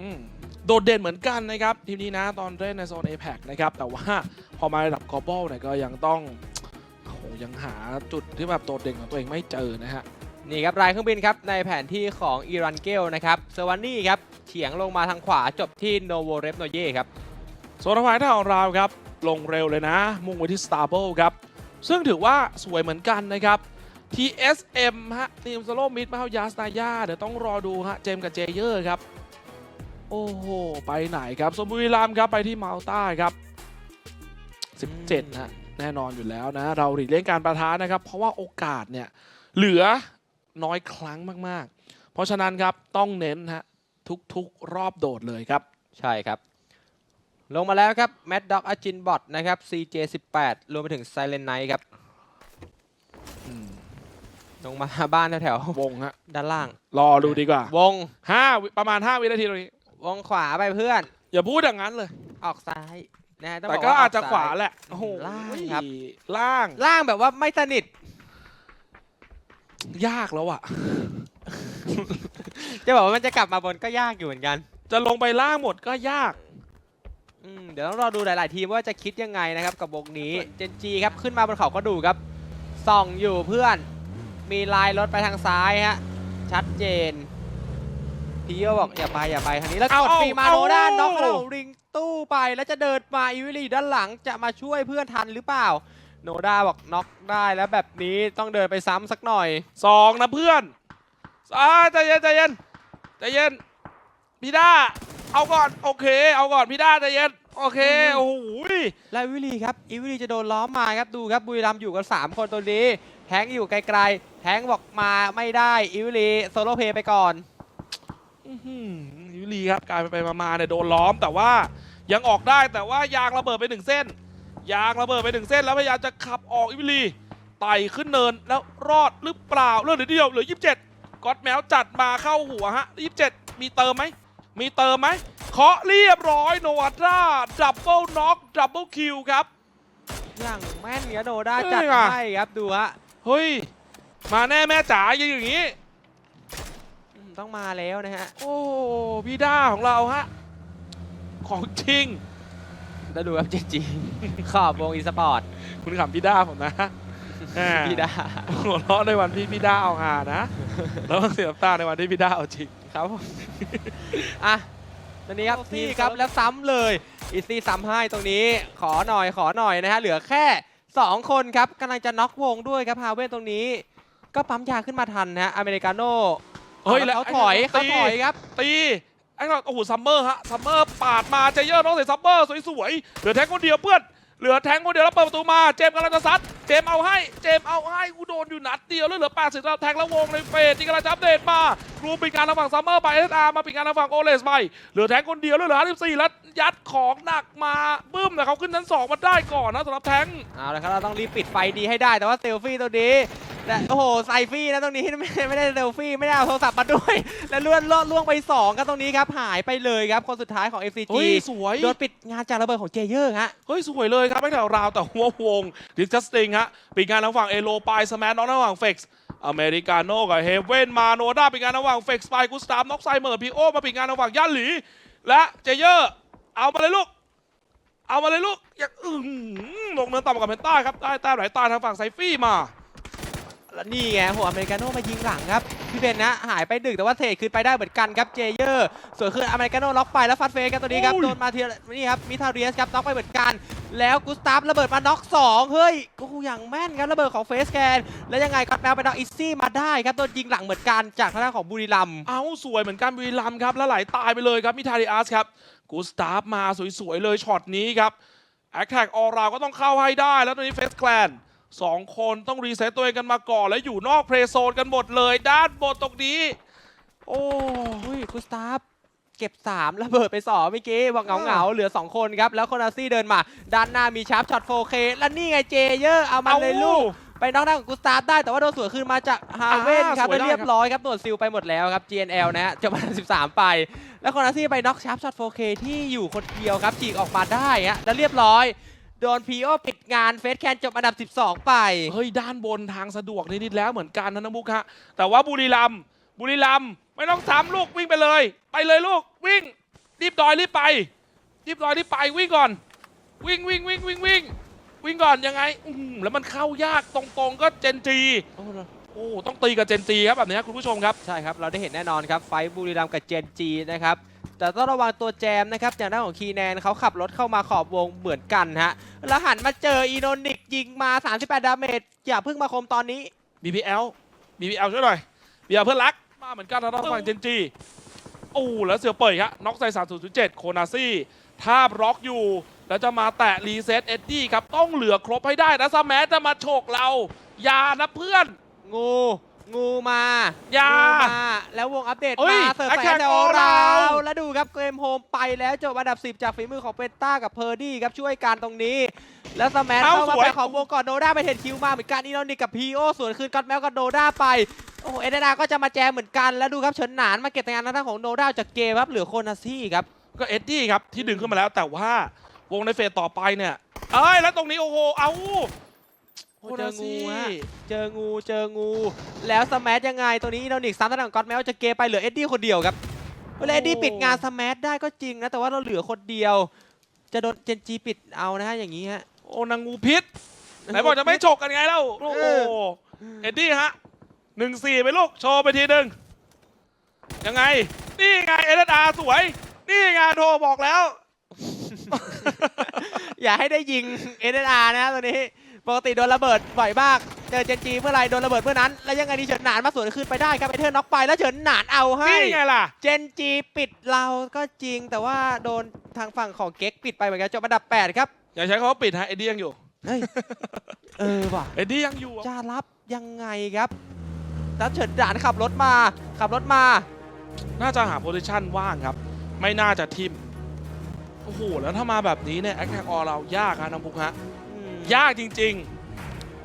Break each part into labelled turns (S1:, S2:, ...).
S1: อืมโดดเด่นเหมือนกันนะครับ ทีมนี้นะตอนเล่นในโซน a p e c นะครับ แต่ว่าพอมาระดับ global เนี่ยก็ยังต้องโอ้โหยังหาจุดที่แบบโดดเด่นของตัวเองไม่เจอนะฮะ
S2: นี่ครับรายเครื่องบินครับในแผนที่ของอีรันเกลนะครับเซวานี่ครับเฉียงลงมาทางขวาจบที่โนโวเรฟโนเย่ครับ
S1: โซนทางท่าของเราครับ ลงเร็วเลยนะ มุ่งไปที่ Stable ครับ ซึ่งถือว่าสวยเหมือนกันนะครับ TSM ฮะทีมสโลมิดมาเข้ายาสนายาเดี๋ยวต้องรอดูฮะเจมส์กับเจเยอร์ครับ โอ้โห ไปไหนครับสมบุรีรัมย์ครับไปที่มาลตาครับ 17ฮะแน่นอนอยู่แล้วนะ เราหลีกเลี่ยงการประทะนะครับ เพราะว่าโอกาสเนี่ยเหลือ น้อยครั้งมากๆ เพราะฉะนั้นครับต้องเน้นฮะทุกๆรอบโดดเลยครับ
S2: ใช่ครับ ลงมาแล้วครับแมดด็อกอาจินบอทนะครับ CJ18 รวมไปถึงไซเลนไนท์ครับ
S1: อืม
S2: ลงมาบ้านแถว
S1: วงฮะ
S2: ๆด้านล่าง
S1: รอดูดีกว่า
S2: วง
S1: ห้าวิประมาณ 5 วินาทีตรงนี้
S2: วงขวาไปเพื่อน
S1: อย่าพูดอย่างนั้นเลย
S2: ออกซ้ายนะฮะต้อง
S1: แต่
S2: บ
S1: ก็
S2: ว่
S1: อาจจะ
S2: ก
S1: ขวา
S2: ซ้ย
S1: แหละ โอ้โห
S2: ล่างครับ
S1: ล่าง
S2: ล่างแบบว่าไม่สนิท
S1: ยากแล้วอะ
S2: จะบอกว่ามันจะกลับมาบนก็ยากอยู่เหมือนกัน
S1: จะลงไปล่างหมดก็ยาก
S2: อืมเดี๋ยวต้องรอดูหลาย ๆ ทีมว่าจะคิดยังไงนะครับกับวงนี้เจนจีครับขึ้นมาบนเขาก็ดูครับส่องอยู่เพื่อน มีลายรถไปทางซ้ายฮะชัดเจนพีโอบอกอย่าไปอย่าไปทางนี้แล้ว
S1: เอา
S2: กด
S1: เอา
S2: ฟรีมา
S1: เอา
S2: โนด้านน็อกแล้วริงตู้ไปแล้วจะเดินมาอีวิลีด้านหลังจะมาช่วยเพื่อนทันหรือเปล่า โนด้าบอกน็อกได้แล้วแบบนี้ต้องเดินไปซ้ำสักหน่อย
S1: สองนะเพื่อนอ่าใจเย็นใจเย็นใจเย็นพี่ด้าเอาก่อนโอเค เอาก่อนพี่ด้าใจเย็นโอเค
S2: อืม
S1: โอ้โห
S2: แล้ววิลีครับอีวิลีจะโดนล้อมมาครับดูครับบุรีรัมย์อยู่กัน3 คนตัวนี้แทงค์อยู่ไกลๆแทงค์บอกมาไม่ได้อีวิลีโซโลเพย์ไปก่อน
S1: อื้อหือยูรีครับกลายไปๆมาๆเนี่ยโดนล้อมแต่ว่ายังออกได้แต่ว่ายางระเบิดไปหนึ่งเส้น ยางระเบิดไปหนึ่งเส้นแล้วพยายามจะขับออกอิวิลีไต่ขึ้นเนินแล้วรอดหรือเปล่าเรื่องเหลือเดียวเหลือ 27ก็อดแมวจัดมาเข้าหัวฮะ 27 มีเติมไหม มีเติมไหมเคาะเรียบร้อยโนวัตราดับเบิลน็อกดับเบิลคิวครับ
S2: อย่างแม่นเนี่ยโนด้า
S1: เฮ้ย
S2: จัด
S1: ว่ะ
S2: ให้ครับดูฮะ
S1: เฮ้ย มาแน่แม่จ๋ายังอย่างนี้
S2: อืมต้องมาแล้วนะฮะ
S1: โอ้พี่ด้าของเราฮะ ของจริง
S2: แล้วดูครับจริงๆขอบวงอีสปอร์ต
S1: คุณขำพี่ด้าผมนะแหม
S2: พี่ดา
S1: หัวเราะในวันที่พี่ด้าเอาหานะ แล้วก็เสียน้ำตาในวันที่พี่ด้าเอาจริง
S2: ครับผมอะตอนนี้ครับ
S1: โอ้
S2: ที
S1: พี่
S2: ครับ
S1: เซิร์ฟ
S2: แล้วซ้ำเลยอีซี่ซ้ำให้ตรงนี้ขอหน่อยขอหน่อยนะฮะเหลือแค่ 2 คนครับกำลังจะน็อกวงด้วยครับฮาเว่นตรงนี้ ก็ปั๊มยาขึ้นมาทันนะฮะอเมริกาโน่
S1: เฮ้ย
S2: แล้ว
S1: แล้ว
S2: เขาถอย
S1: ไอ้
S2: เขา
S1: ตี
S2: ถอยครับ
S1: ตี ไอ้เราโอ้โหซัมเมอร์ฮะซัมเมอร์ปาดมาเจเยอร์น้องใส่ซัมเมอร์สวยๆเหลือแทงคนเดียวเพื่อนเหลือแทงคนเดียวแล้วเปิดประตูมาเจมกำลังจะซัดเจมเอาให้เจมเอาให้กูโดนอยู่นัดเดียวแล้วเหลือ8สิบแล้วแทงแล้ววงในเฟสที่กำลังจะอัปเดตมารูปิดการทางฝั่งซัมเมอร์ไปเอสอาร์มาปิดการทางฝั่งโอเลสไปเหลือแทงคนเดียวแล้วเหลือ54แล้วยัดของหนักมาบึ้มแต่เขาขึ้นชั้นสองมาได้ก่อนนะสำหรับแทง
S2: เอาละครับเราต้องรีบปิดไฟดีให้ได้แต่ว่าเซลฟี่ตัวนี้ แต่โอ้โหไซฟี่นะตรงนี้ไม่ไม่ได้เซลฟี่ไม่ได้เอาโทรศัพท์มาด้วย และเลื่อนล่ล่วงไปสองครับตรงนี้ครับหายไปเลยครับคนสุดท้ายของ FCG
S1: เฮ้ยสวย
S2: โดนปิดงานจากระเบิดของเจเยอร์ฮะ
S1: เฮ้ย สวยเลยครับไม่แถวราวแต่หัววงดิสคัสติงฮะปีกงานทางฝั่งเอโลไปสมาร์ทน้องทางฝั่งเฟกซ์อเมริกาโน่กับเฮเว่นมาโนด้าปีกงานทางฝั่งเฟกซ์ไปกุสตามน็อกไซเมอร์พีโอมาปีกงานทางฝั่งย่านหลี และเจเยอร์เอามาเลยลูก เอามาเลยลูกอยากอึ้งลงเนินต่ำกับเพนต้าครับได้แต้มไหลตาทางฝั่งไซฟี่มา
S2: แล้วนี่ไงหัวอเมริกาโน่มายิงหลังครับพี่เบนนะหายไปดึกแต่ว่าเทรดคืนไปได้เหมือนกันครับเจเยอร์ส่วนคืออเมริกาโน่ล็อกไปแล้วฟัดเฟสครับตัวนี้ครับ
S1: อุ้ย
S2: โดนมาเทียนี่ครับมิทาเรียสครับน็อกไปเหมือนกัน แล้วกุสตาฟระเบิดมาน็อกสองเฮ้ยโอ้โหอย่างแม่นครับระเบิดของเฟสแกนแล้วยังไงก็แมวไปน็อกอิซซี่มาได้ครับโดนยิงหลังเหมือนกันจากทางด้านของบุรีรัมย์
S1: เอาสวยเหมือนกันบุรีรัมย์ครับแล้วไหลตายไปเลยครับมิทาริอัสครับกูสตาฟมาสวยๆเลยช็อตนี้ครับแอคแท็กออราก็ต้องเข้าให้ได้แล้วตอนนี้เฟสแคลน สองคนต้องรีเซ็ตตัวเองกันมาก่อนแล้วอยู่นอกเพลย์โซนกันหมดเลยด้านบนตรงนี้ โอ้
S2: เฮ้ยกุสตาฟเก็บ 3 ระเบิดไป2เมื่อกี้บอกเหงาๆ เหลือ 2 คนครับ แล้วโคนาซี่เดินมา ด้านหน้ามีชาร์ปช็อต 4K แล้วนี่ไงเจเยอร์เอามาเลยลูก ไปน็อกหน้าของกุสตาฟได้แต่ว่าโดนสวนคืนมาจากฮาเว่นครับ
S1: สวยได้
S2: เรียบร้อยครับหนวดซิลไปหมดแล้วครับ GNL นะฮะจบอันดับ13 ไป แล้วคอนาซี่ไปน็อกชาร์ปช็อต 4K ที่อยู่คนเดียวครับฉีกออกมาได้ฮะแล้วเรียบร้อย โดนพีโอปิดงานเฟสแคนจบอันดับ 12 ไป
S1: เฮ้ย ด้านบนทางสะดวกนิดๆแล้วเหมือนกันนะน้องบุ๊กฮะ แต่ว่าบุรีรัมย์บุรีรัมย์ไม่ต้องซ้ำลูกวิ่งไปเลย ไปเลยลูกวิ่ง รีบดอยรีบไป รีบดอยรีบไปวิ่งก่อน วิ่งวิ่งวิ่งวิ่งวิ่งวิ่งก่อนยังไงอื้อหือแล้วมันเข้ายากตรงๆก็เจนจีโอ้ต้องตีกับเจนจีครับแบบนี้คุณผู้ชมครับ
S2: ใช่ครับ เราได้เห็นแน่นอนครับ ไฟท์บุรีรัมย์กับเจนจีนะครับ แต่ต้องระวังตัวแจมนะครับอย่างด้านของคีแนนเขาขับรถเข้ามาขอบวงเหมือนกันฮะแล้วหันมาเจออีโนนิกยิงมา 38 ดาเมจอย่าเพิ่งมาคมตอนนี้
S1: BPL BPL ช่วยหน่อย BPL เพื่อนรักมาเหมือนกันนะต้องฝั่งเจนจีโอ้แล้วเสือเปิดครับน็อกใส่3007 โคนาซี่ทาบล็อกอยู่ แล้วจะมาแตะรีเซ็ตเอ็ดดี้ครับต้องเหลือครบให้ได้นะสแมัจะมาโฉกเรา อย่านะเพื่อน
S2: งู งูมา
S1: อย่า
S2: งูมาแล้ววงอัปเดต
S1: เอ้ย
S2: มาเสิร์ฟ
S1: แอค
S2: ใส่
S1: แท็ก
S2: แถว
S1: ออ
S2: เรา
S1: เรา
S2: แล้วดูครับเกมโฮมไปแล้วจบอันดับ 10 จากฝีมือของเปนต้ากับเพอร์ดี้ครับช่วยการตรงนี้ แล้วสแมั
S1: เอ้า
S2: เข้ามา
S1: สวย
S2: ไปของวงก่อนโดด้าไปเทนคิวมาเหมือนกันอีโนนิกกับพีโอสวนคืนก็อตแมวกับโดด้าไปโอ้โหเอเดนาก็จะมาแจมเหมือนกันแล้วดูครับเฉินหนานมาเก็บแต่งานทางด้านของโดด้าจากเกมครับเหลือโคนาซี่ครับ
S1: ก็เอ็ดดี้ครับที่ดึงขึ้นมาแล้วแต่ว่าวงในเฟสต่อไปเนี่ย เอ้ยแล้วตรงนี้โอ้โห เอา
S2: โอ้ เจองูฮะเจองูเจองู แล้วสแมัยังไงตัวนี้อีโนนิกซ้ำทางด้านของก็อตแมวจะเกมไปเหลือเอ็ดดี้คนเดียวครับเวลาเอ็ดดี้ปิดงานสแมัได้ก็จริงนะแต่ว่าเราเหลือคนเดียว จะโดนเจนจีปิดเอานะฮะอย่างนี้ฮะ
S1: โอ้นางงูพิษไหนบอกจะไม่ฉกกันไงแล้วโอ้โห
S2: เออ
S1: เอ็ดดี้ฮะหนึ่งสี่ไปลูกโชว์ไปทีหนึ่งยังไง นี่ไงเอเดอาสวย นี่ไงโทรบอกแล้ว
S2: อย่าให้ได้ยิงเอเดอาร์นะฮะตัวนี้ ปกติโดนระเบิดบ่อยมากเจอเจนจีเมื่อไหรโดนระเบิดเมื่อนั้น แล้วยังไงดีเฉินหนานมาสวนคืนไปได้ครับไอเทอร์น็อกไปแล้วเฉินหนานเอาให้
S1: นี่ไงล่ะ
S2: เจนจีปิดเราก็จริง แต่ว่าโดนทางฝั่งของเก๊กปิดไปเหมือนกันจบอันดับ 8 ครับ
S1: อย่าใช้คำว่าปิดฮะเอ็ดดี้ยังอยู่
S2: เฮ้ย เออว่ะ
S1: เอ็ดดี้ยังอยู่
S2: จะรับยังไงครับแล้วเฉินหนานขับรถมา ขับรถมา
S1: น่าจะหาโพซิชันว่างครับ ไม่น่าจะทิมโอ้โหแล้วถ้ามาแบบนี้เนี่ยแอคแท็กออเรายากฮะน้องพุกฮะ
S2: อืม
S1: ยากจริง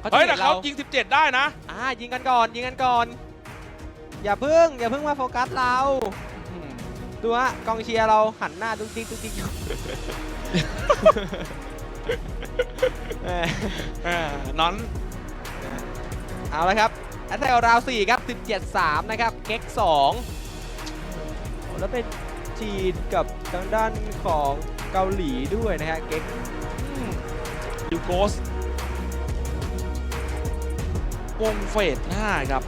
S2: เขา
S1: ๆ
S2: จะ
S1: เฮ้ย
S2: เห็
S1: แต่
S2: น
S1: เขา
S2: เรา
S1: ยิง 17 ได้นะ
S2: อ่ายิงกันก่อนยิงกันก่อน อย่าพึ่งอย่าพึ่งมาโฟกัสเราดูฮะกองเชียร์เราหันหน้าดุ๊กดิ๊กดุ๊กดิ๊กอยู่เออ
S1: เออน้อน
S2: เอาละครับอันแรกราว4ครับ 17-3 นะครับเก๊ก2โอ้แล้วเป็นจีนกับทางด้านของเกาหลีด้วยนะฮะเก๊ก
S1: ยู โกสวงเฟสหน้าครับ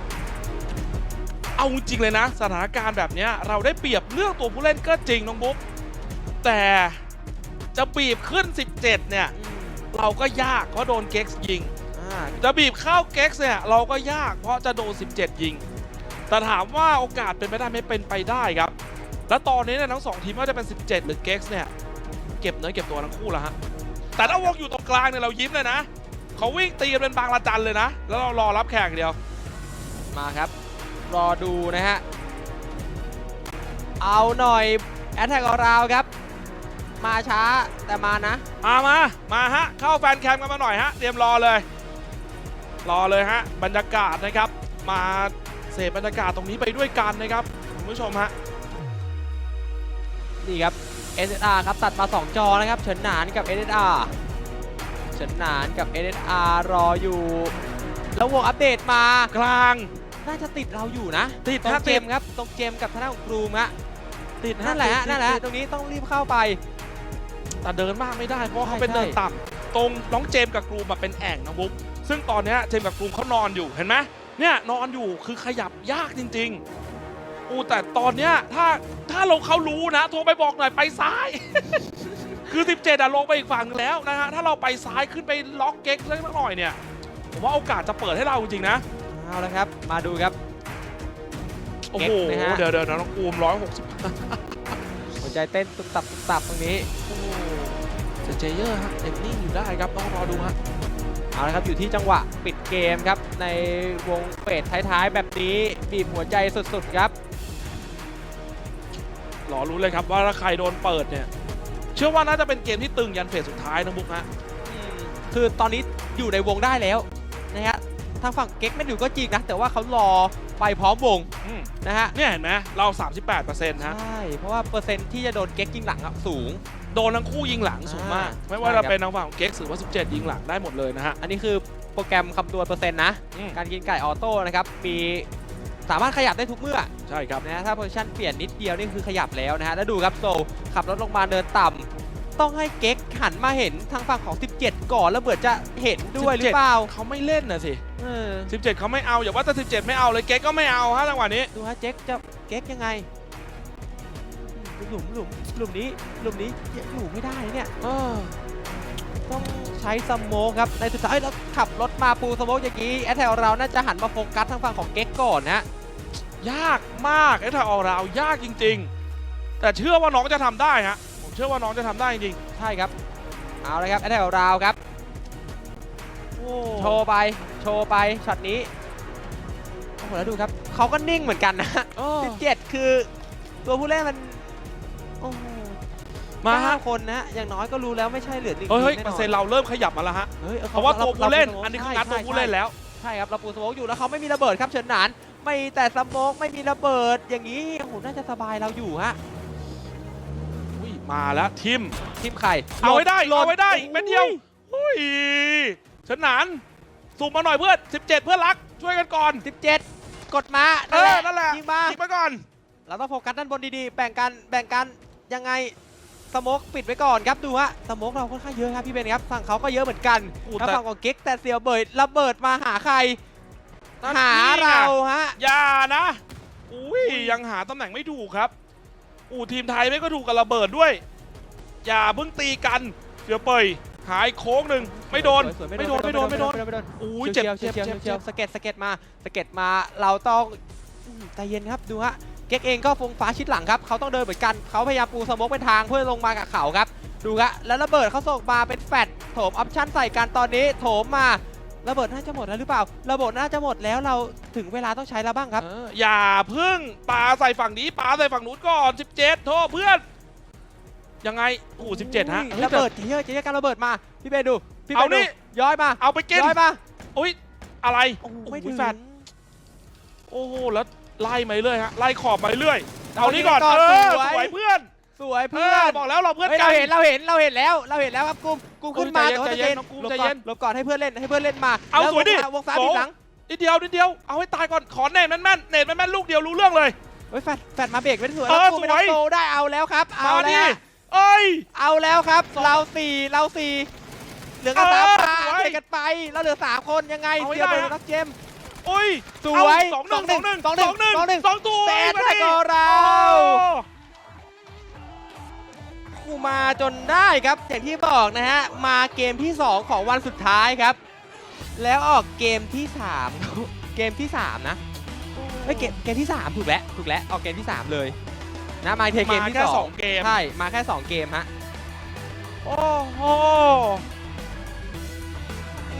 S1: เอาจริงเลยนะ สถานการณ์แบบเนี้ยเราได้เปรียบเรื่องตัวผู้เล่นก็จริงน้องบุ๊กแต่จะบีบขึ้น 17 เนี่ย เราก็ยากเพราะโดนเก็กซ์ยิง
S2: อ่า
S1: จะบีบเข้าเก็กซ์เนี่ยเราก็ยากเพราะจะโดน 17 ยิง แต่ถามว่าโอกาสเป็นไปได้ไหม่เป็นไปได้ครับ แล้วตอนนี้เนี่ยทั้งสองทีมว่าจะเป็น 17 หรือเก็กซ์เนี่ย เก็บเนื้อเก็บตัวทั้งคู่แล้วฮะ แต่ถ้าวงอยู่ตรงกลางเนี่ยเรายิ้มเลยนะเขาวิ่งตีกันเป็นบางละจันเลยนะ แล้วเรารอรับแขกอย่างเดียว
S2: มาครับ รอดูนะฮะ เอาหน่อยแอตแทกของเราครับ มาช้าแต่มานะ
S1: มามา มาฮะ เข้าแฟนแคมกันมาหน่อยฮะ เตรียมรอเลย รอเลยฮะ บรรยากาศนะครับ มาเสพบรรยากาศตรงนี้ไปด้วยกันนะครับ คุณผู้ชมฮะ
S2: นี่ครับ SSR ครับตัดมา 2 จอนะครับเฉินหนานกับ SSR เฉินหนานกับ SSR รออยู่ แล้ววงอัปเดตมา
S1: กลาง
S2: น่าจะติดเราอยู่นะ
S1: ติด
S2: ตรง
S1: ฮะ
S2: เจ
S1: ติด
S2: มส์ครับตรงเจมส์กับทางด้านของกรูมฮะ
S1: ติด
S2: นั่นแหละฮะ
S1: ติด
S2: นั่นแหละ
S1: ติ
S2: ฮะ
S1: ด
S2: ตรงนี้ต้องรีบเข้าไป
S1: แต่เดินมากไม่ได้ เพราะว่าเขา
S2: ใช่
S1: เป็นเนิน
S2: ใช่
S1: ต่ำตรงน้องเจมส์กับกรูมอะเป็นแอ่งนะบุ๊กซึ่งตอนเนี้ยเจมส์กับกรูมเขานอนอยู่เห็นไหมเนี่ยนอนอยู่คือขยับยากจริงๆ อูแต่ตอนเนี้ยถ้าถ้าเราเขารู้นะโทรไปบอกหน่อยไปซ้าย คือ 17อะลงไปอีกฝั่งแล้วนะฮะถ้าเราไปซ้ายขึ้นไปล็อกเก๊กสักหน่อยเนี่ยผมว่าโอกาสจะเปิดให้เราจริงๆนะ
S2: เอาละครับ มาดูครับ
S1: โอ้
S2: เก๊
S1: โห
S2: กนะฮะ
S1: เดี๋ยวเดี๋ยวน้องกูมร้อยหกสิบ
S2: หัวใจเต้นตุบตับตุบตับตรงนี้
S1: โอ้โหเซเจเยอร์ฮะเอ็นนิ่งอยู่ได้ครับต้องรอดูฮะ
S2: เอาละครับอยู่ที่จังหวะปิดเกมครับ ในวงเฟสท้ายๆ แบบนี้บีบหัวใจสุดๆครับ
S1: รอรู้เลยครับว่าถ้าใครโดนเปิดเนี่ย เชื่อว่าน่าจะเป็นเกมที่ตึงยันเฟสสุดท้ายนะบุ๊กฮะ
S2: อืมคือตอนนี้อยู่ในวงได้แล้วนะฮะทางฝั่งเก๊กไม่อยู่ก็จริงนะ แต่ว่าเขารอไปพร้อมวง
S1: อืม
S2: นะฮะ
S1: เนี่ยเห็นไหมเรา 38%นะ
S2: ใช่เพราะว่าเปอร์เซ็นต์ที่จะโดนเก๊กยิงหลังอะสูง
S1: โดนทั้งคู่ยิงหลังสูงมาก
S2: อ่า
S1: ไม่ว่า
S2: ใช่ครั
S1: จะ
S2: บ
S1: เป็นทางฝั่งของเก็กหรือว่า17ยิงหลังได้หมดเลยนะฮะ
S2: อันนี้คือโปรแกรมคำนวณเปอร์เซ็นต์นะ
S1: อืม
S2: การกินไก่ออโต้นะครับ มี สามารถขยับได้ทุกเมื่อ
S1: ใช่ครับ
S2: นะฮะถ้าโพซิชันเปลี่ยนนิดเดียวนี่คือขยับแล้วนะฮะแล้วดูครับโซลขับรถลงมาเดินต่ำต้องให้เก๊กหันมาเห็นทางฝั่งของ 17 ก่อนแล้วเบิดจะเห็นด้วยหรือเปล่า
S1: เขาไม่เล่นนะสิ
S2: เออ
S1: 17เขาไม่เอาอย่าว่าแต่17ไม่เอาเลยเก๊กก็ไม่เอาฮะจังหวะนี้
S2: ดูฮะเจ๊กจะเก๊กยังไงหลุมหลุมหลุมนี้หลุมนี้อยู่ไม่ได้เนี่ย
S1: เออ
S2: ต้องใช้สโมกครับ ในสุดท้ายแล้วขับรถมาปูสโมกอย่างนี้ แอตแทลเราน่าจะหันมาโฟกัสทางฝั่งของเก๊กก่อนนะ
S1: ยากมากไอ้ถ้าออกเรายากจริง ๆ แต่เชื่อว่าน้องจะทำได้ฮะผมเชื่อว่าน้องจะทำได้จริง
S2: ใช่ครับ เอาเลยครับแอตแทลเราครับ
S1: ๆโอ้
S2: โชว์ไปโชว์ไปช็อตนี้โอ้โหแล้วดูครับเขาก็นิ่งเหมือนกันนะ
S1: เออ
S2: 17คือตัวผู้เล่นมันโอ้โห
S1: มาฮะ
S2: เก้คนนะ อย่างน้อยก็รู้แล้วไม่ใช่เหลือหนึ่ง
S1: เฮ้ยเฮ้ย
S2: ทีม
S1: เปอ
S2: แน่
S1: ร์
S2: น
S1: เซ็น
S2: อน
S1: ต์เราเริ่มขยับมาแล้วฮะ
S2: เฮ้ยออ
S1: เพราะว่าตัวผู้เล่น
S2: รา
S1: อันนี้คือ
S2: ใช่
S1: งัดตัว
S2: ใช่
S1: ผู้เล่นแล้ว
S2: ใช่ครับเราปูสโมกอยู่แล้วเขาไม่มีระเบิดครับเฉินหนาน ไม่แต่สโมกไม่มีระเบิดอย่างนี้โอ้โหน่าจะสบายเราอยู่ฮะ
S1: อุ้ยมาแล้วทิม
S2: ทีมไข่
S1: เอาไว้ได้
S2: หล่น
S1: เอาไว้ได้
S2: โอ้โห
S1: เม็ดเดียวอุ้ยฉนหนานสูบมาหน่อยเพื่อน17 เพื่อนรัก ช่วยกันก่อน
S2: 17 กดมา
S1: เออ นั่นแหละ
S2: ยิงมา
S1: ยิงไปก่อน
S2: เราต้องโฟกัสด้านบนดีๆ แบ่งกัน แบ่งกัน ยังไง สโมกปิดไว้ก่อนครับดูฮะสโมกเราค่อนข้างเยอะครับพี่เบนครับฝั่งเขาก็เยอะเหมือนกัน
S1: อู้
S2: ถ้า
S1: แต่
S2: ฝั่งของเก๊กแต่เซียวเบิดระเบิดมาหาใคร
S1: นั่น
S2: หา
S1: นี่ไง
S2: เราฮะ
S1: อย่านะอุ้ยยังหาตำแหน่งไม่ถูกครับ อูทีมไทยไม่ก็ถูกกับระเบิดด้วย อย่าเพิ่งตีกันเดี๋ยวเปยหายโค้งหนึ่งไม่โดน
S2: สวยๆ
S1: ไม่โดนไม่โดนไม่โดน
S2: ไม่โดน
S1: อุ้ยเจ็บ
S2: เฉี
S1: เจ็
S2: ย
S1: บ
S2: ว
S1: เจ็บ
S2: เฉียว
S1: เจ็บ
S2: สะเก็ตสะเก็ตมาสะเก็ตมาเราต้องอืมใจเย็นครับดูฮะเก๊กเองก็ฟงฟ้าชิดหลังครับเขาต้องเดินเหมือนกันเขาพยายามปูสโมกเป็นทางเพื่อลงมากับเขาครับดูฮะแล้วระเบิดเขาส่งมาเป็นแฟดโถมออปชั่นใส่กันตอนนี้โถมมาระเบิดน่าจะหมดแล้วหรือเปล่า ระเบิดน่าจะหมดแล้วเราถึงเวลาต้องใช้แล้วบ้างครับ
S1: เอออย่าพึ่งปาใส่ฝั่งนี้ปาใส่ฝั่งนู้นก่อน 17 โทษเพื่อน ยังไงโอ้โห17ฮะ
S2: อุ้ย
S1: เฮ้ย
S2: ระเบิดเยอะเยอะการระเบิดมา พี่เบนดูพี่เบ
S1: เอา
S2: นดู
S1: นี่
S2: ย้อยมา
S1: เอาไปกิน
S2: ย้อยมา
S1: อุ้ยอะไร
S2: โอ้โห
S1: โอ้โห
S2: ไม่ถึง
S1: แฟดโอ้โหแล้ว ไล่มาเรื่อยฮะไล่ขอบมาเรื่อยเอานี่ก่อน
S2: เอา
S1: เอ
S2: นี่
S1: อ
S2: ก่อน
S1: สวยเพื่อน
S2: สวย
S1: เอ
S2: เพื่อ
S1: อนบอกแล้วเราเพื่อน
S2: เฮ้ย
S1: กั
S2: เรา
S1: น
S2: เห็นเราเห็นเราเห็นแล้วเราเห็นแล้วครับกุมกุมขึ้นมา
S1: เออ
S2: แต่ว่า
S1: ใจ
S2: ใจ
S1: เย็
S2: เย็
S1: น
S2: น
S1: น้องกุม
S2: หลบ
S1: ใจ
S2: ก่อ
S1: เย็
S2: น
S1: น
S2: หลบก่อนให้เพื่อนเล่นให้เพื่อนเล่นมา
S1: เอา
S2: แล้ว
S1: สวยดิ
S2: วงฟ้า
S1: โส
S2: บีบหลัง
S1: นิดเดียวนิดเดียวเอาให้ตายก่อนขอเนตแม่นๆเนตแม่นๆลูกเดียวรู้เรื่องเลย
S2: เฮ้ยแฟดแฟดมาเบรกไม่ได้สวย
S1: เออ
S2: แล้วกูไม่ต้อ
S1: สวย
S2: งโตได้เอาแล้วครับ เอา
S1: มาดิ
S2: แล้ว
S1: เอ้ย
S2: เอาแล้วครับเราสี่เราสี่เหลือกันสาม
S1: เออ
S2: ตา
S1: สวย
S2: เบรกกันไปแล้วเหลือสามคนยังไง
S1: เอาให้
S2: เดียว
S1: ได้
S2: เป็น
S1: ฮะ
S2: นักเจมส์
S1: โอ้ย
S2: สวย
S1: เอาสองหนึ่งสองหนึ่ง
S2: สองหนึ่ง
S1: สองหนึ่ง
S2: สองหนึ่ง
S1: สองตัว
S2: แต่
S1: มา
S2: ได้
S1: ดิ
S2: ก็เรา
S1: โอ้
S2: กูมาจนได้ครับอย่างที่บอกนะฮะ มาเกมที่ 2 ของวันสุดท้ายครับ แล้วออกเกมที่3เกมที่ 3 นะเฮ้ยเกมเกมที่ 3 ถูกแล้วถูกแล้วออกเกมที่ 3 เลยนะมาเทเกม
S1: มา
S2: ที่
S1: แค่
S2: ส
S1: ส
S2: อ
S1: องงเกม
S2: ใช่มาแค่ 2 เกมฮะ
S1: โอ้โห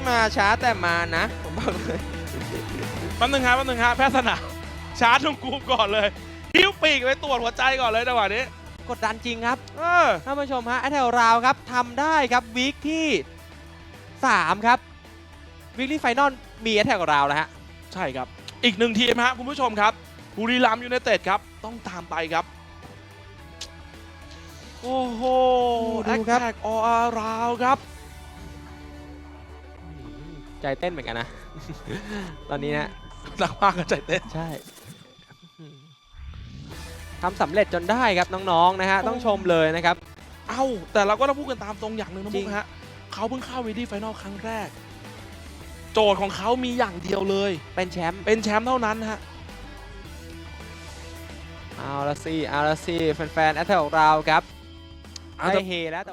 S2: มาช้าแต่มานะ ผมบอกเลย
S1: แป๊บนึงฮะแป๊บนึงฮะแพทย์สนามชาร์จตรงกูก่อนเลยหิ้วปีกไปตรวจหัวใจก่อนเลยจังหวะนี้
S2: กดดันจริงครับ
S1: เออ
S2: ท่านผู้ชมฮะแอตแทลราวครับทำได้ครับวีคที่ 3 ครับวีคที่ไฟนอลมีแอตแทลราวแล้วฮะ
S1: ใช่ครับ อีกหนึ่งทีมฮะคุณผู้ชมครับบุรีรัมย์ยูไนเต็ดครับ ต้องตามไปครับ โอ้โห
S2: ดู
S1: แอค
S2: ครับ
S1: แท็กออราวครับ
S2: ใจเต้นเหมือนกันนะ ตอนนี้นะ
S1: นักมากกันใจเต้น
S2: ใช่ทำสำเร็จจนได้ครับน้องๆนะฮะ ต้องชมเลยนะครับ
S1: เอ้า แต่เราก็ต้องพูดกันตามตรงอย่างหนึ่งนะ
S2: จริ
S1: มุ
S2: ง
S1: กฮะเขาเพิ่งเข้าวีดีไฟนอลครั้งแรก โจทย์ของเขามีอย่างเดียวเลย
S2: เป็นแชมป์
S1: เป็นแชมป์เท่านั้นฮะ
S2: เอาละสิเอาละสิแฟนๆแอตแทลของเราครับ
S1: เอา
S2: ได้
S1: แต่
S2: เฮแล้วแต่